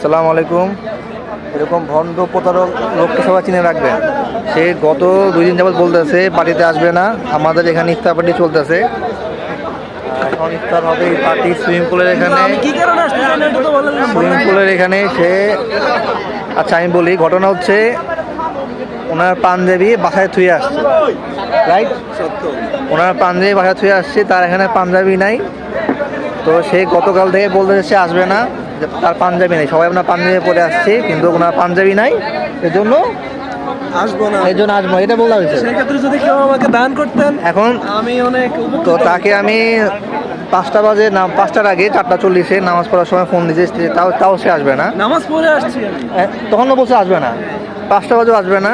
আসসালামু আলাইকুম। এরকম ভণ্ড প্রতারক লোককে সবাই চিনে রাখবেন। সে গত দুই দিন যাবত বলতেছে পার্টিতে আসবে না। আমাদের এখানে ইফতার পার্টি চলতেছে এখন ইফতার হবে এই পার্টি সুইমিং পুলের এখানে। সুইমিং পুলের এখানে সে আচ্ছা আমি বলি ঘটনা হচ্ছে ওনার পাঞ্জাবি বাসায় থুয়ে আসছে। রাইট ওনার পাঞ্জাবি বাসায় থুয়ে আসছে তার এখানে পাঞ্জাবি নাই। তো সে গতকাল থেকে বলতেছে সে আসবে না। তার পাঞ্জাবি নেই। সবাই আপনার পাঞ্জাবি পরে আসছে কিন্তু ওনার পাঞ্জাবি নাই। এর জন্য আসব না। এই জন্য আসব এটা বলা হয়েছে। সেক্ষেত্রে যদি কেউ আমাকে দান করতেন এখন আমি অনেক তো তাকে আমি পাঁচটা বাজে না পাঁচটার আগে চারটা চল্লিশে নামাজ পড়ার সময় ফোন দিয়েছে তাও তাও সে আসবে না। নামাজ পড়ে আসছি তখনও আসবে না। পাঁচটা বাজেও আসবে না।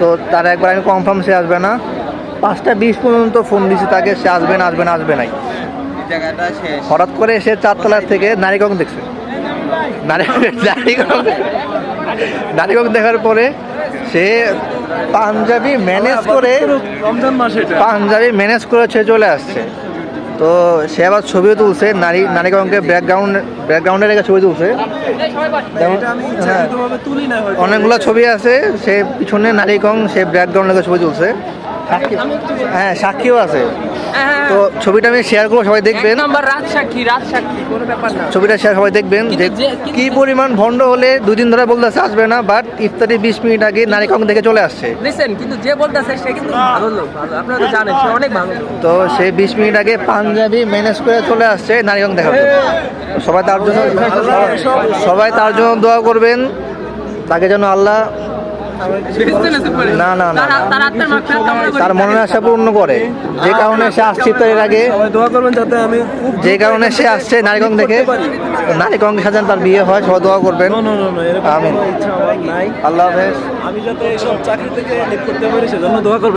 তো তার একবার আমি কনফার্ম সে আসবে না। পাঁচটা বিশ পর্যন্ত ফোন দিয়েছি তাকে সে আসবে না আসবে না আসবে নাই। জায়গাটা শেষ। হঠাৎ করে সে চারতলার থেকে নারীগঞ্জ দেখছে। নারী- নারীগঞ্জ নারীগঞ্জ দেখার পরে সে পাঞ্জাবি ম্যানেজ করে রমজান মাস এটা। পাঞ্জাবি ম্যানেজ করে সে চলে আসছে। তো সে আবার ছবিও তুলছে নারী নারীগঞ্জকে ব্যাকগ্রাউন্ড ব্যাকগ্রাউন্ডে রেখে ছবি তুলছে। যেমন এটা আমি হ্যাঁ। অনেকগুলো ছবি আছে সে পিছনে নারীগং সে ব্যাকগ্রাউন্ড লেগে ছবি তুলছে। হ্যাঁ সাক্ষীও আছে। তো ছবিটা আমি শেয়ার করব সবাই দেখবেন। ছবিটা শেয়ার সবাই দেখবেন। যে কি পরিমাণ ভণ্ড হলে দুই দিন ধরে বলতেছে আসবে না বাট ইফতারি বিশ মিনিট আগে নারীগং দেখে চলে আসছে। কিন্তু যে বলতেছে সে কিন্তু ভালো লোক আপনারা তো জানেন সে অনেক ভালো তো সে বিশ মিনিট আগে পাঞ্জাবি ম্যানেজ করে চলে আসছে নারীগং দেখার জন্য তো সবাই তার জন্য সবাই তার জন্য দোয়া করবেন। তাকে যেন আল্লাহ না না না তার মনের আশা পূর্ণ করে। যে কারণে সে আসছে এর আগে। দোয়া করবেন যাতে আমি যে কারণে সে আসছে নারীগঞ্জ দেখে। নারীগঞ্জের সাথে তার বিয়ে হয় সবাই দোয়া করবেন। আমিন। ইচ্ছা আমার নাই। আল্লাহ হাফেজ। আমি যাতে এইসব চাকরি থেকে করতে পারি সেজন্য দোয়া করবেন